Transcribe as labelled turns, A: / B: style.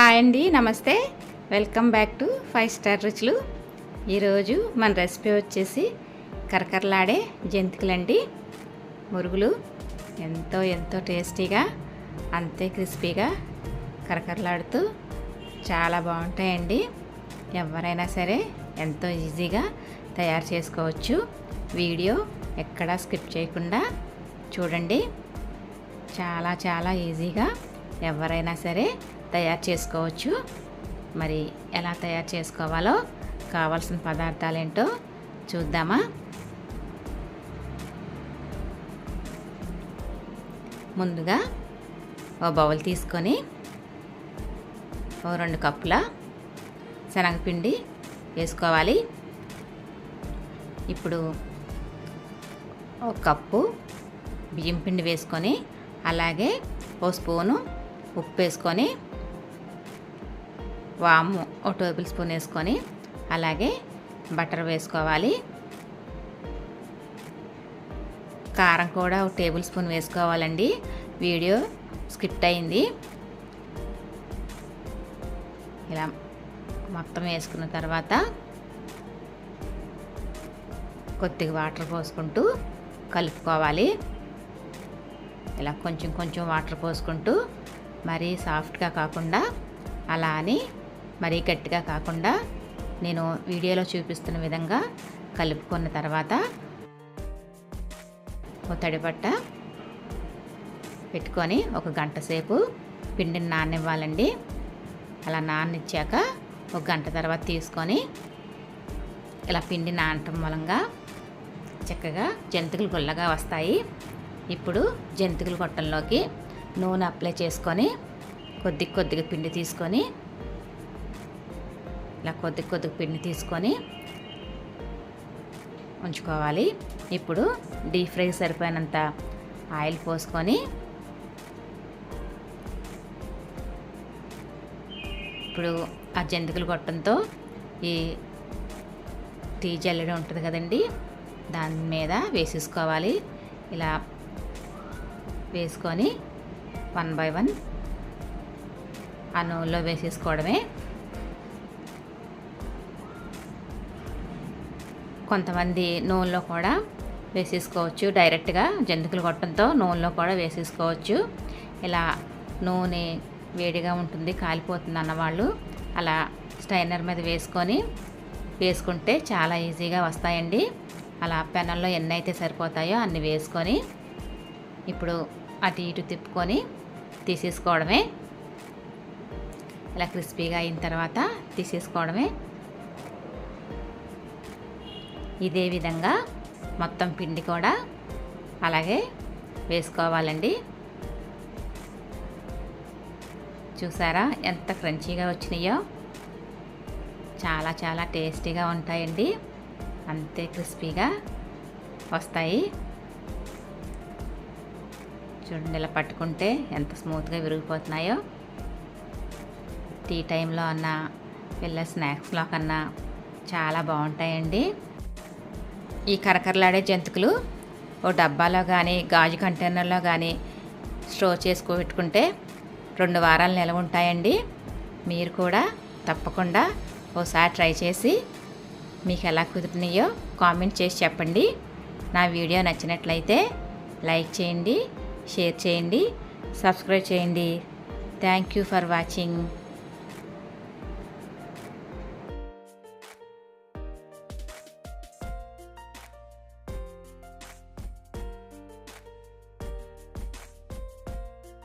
A: Hi అండి నమస్తే. Welcome back to five star రుచులు ఈరోజు మన రెసిపీ వచ్చేసి కరకరలాడే జంతికలండి. మురుగులు ఎంతో ఎంతో టేస్టీగా అంతే క్రిస్పీగా కరకరలాడుతూ చాలా బాగుంటాయండి. ఎవరైనా సరే ఎంతో ఈజీగా తయారు చేసుకోవచ్చు. వీడియో ఎక్కడా స్కిప్ చేయకుండా చూడండి. చాలా చాలా ఈజీగా ఎవరైనా సరే తయారు చేసుకోవచ్చు. మరి ఎలా తయారు చేసుకోవాలో కావాల్సిన పదార్థాలు ఏంటో చూద్దామా. ముందుగా ఓ బౌల్ తీసుకొని ఓ రెండు కప్పుల శనగపిండి వేసుకోవాలి. ఇప్పుడు ఒక కప్పు బియ్యం పిండి వేసుకొని అలాగే ఓ స్పూను ఉప్పు వేసుకొని వాము ఒక టేబుల్ స్పూన్ వేసుకొని అలాగే బటర్ వేసుకోవాలి. కారం కూడా ఒక టేబుల్ స్పూన్ వేసుకోవాలండి. వీడియో స్కిప్ అయింది. ఇలా మొత్తం వేసుకున్న తర్వాత కొద్దిగా వాటర్ పోసుకుంటూ కలుపుకోవాలి. ఇలా కొంచెం కొంచెం వాటర్ పోసుకుంటూ మరీ సాఫ్ట్గా కాకుండా అలా అని మరీ గట్టిగా కాకుండా నేను వీడియోలో చూపిస్తున్న విధంగా కలుపుకున్న తర్వాత ఒక తడిపట్ట పెట్టుకొని ఒక గంట సేపు పిండిని నాననివ్వాలండి అలా నాననిచ్చాక ఒక గంట తర్వాత తీసుకొని ఇలా పిండి నానటం మూలంగా చక్కగా జంతికలు గుల్లగా వస్తాయి. ఇప్పుడు జంతికల గొట్టంలోకి నూనె అప్లై చేసుకొని కొద్ది కొద్దిగా పిండి తీసుకొని ఇలా కొద్ది కొద్దిగా పిండి తీసుకొని ఉంచుకోవాలి. ఇప్పుడు డీప్ ఫ్రై సరిపోయినంత ఆయిల్ పోసుకొని ఇప్పుడు ఆ జంతికలు గొట్టంతో ఈ టీ జల్లెడ ఉంటుంది కదండి దాని మీద వేసేసుకోవాలి. ఇలా వేసుకొని వన్ బై వన్ ఆ నూనెలో వేసేసుకోవడమే. కొంతమంది నూనెలో కూడా వేసేసుకోవచ్చు. డైరెక్ట్గా జంతికలు కొట్టడంతో నూనెలో కూడా వేసేసుకోవచ్చు. ఇలా నూనె వేడిగా ఉంటుంది కాలిపోతుంది అన్నవాళ్ళు అలా స్టైనర్ మీద వేసుకొని వేసుకుంటే చాలా ఈజీగా వస్తాయండి. అలా పెనంలో ఎన్ని అయితే సరిపోతాయో అన్ని వేసుకొని ఇప్పుడు అటు ఇటు తిప్పుకొని తీసేసుకోవడమే. ఇలా క్రిస్పీగా అయిన తర్వాత తీసేసుకోవడమే. ఇదే విధంగా మొత్తం పిండి కూడా అలాగే వేసుకోవాలండి. చూసారా ఎంత క్రంచీగా వచ్చినాయో? చాలా చాలా టేస్టీగా ఉంటాయండి. అంతే క్రిస్పీగా వస్తాయి. చూడండి ఇలా పట్టుకుంటే ఎంత స్మూత్గా విరిగిపోతున్నాయో. టీ టైంలో అన్నా పిల్ల స్నాక్స్లో కన్నా చాలా బాగుంటాయండి. ఈ కరకరలాడే జంతుకులు ఓ డబ్బాలో కానీ గాజు కంటైనర్లో కానీ స్టోర్ చేసుకో పెట్టుకుంటే రెండు వారాలు నిలవ ఉంటాయండి. మీరు కూడా తప్పకుండా ఓసారి ట్రై చేసి మీకు ఎలా కుదిరినాయో కామెంట్ చేసి చెప్పండి. నా వీడియో నచ్చినట్లయితే లైక్ చేయండి షేర్ చేయండి సబ్స్క్రైబ్ చేయండి. Thank you for watching.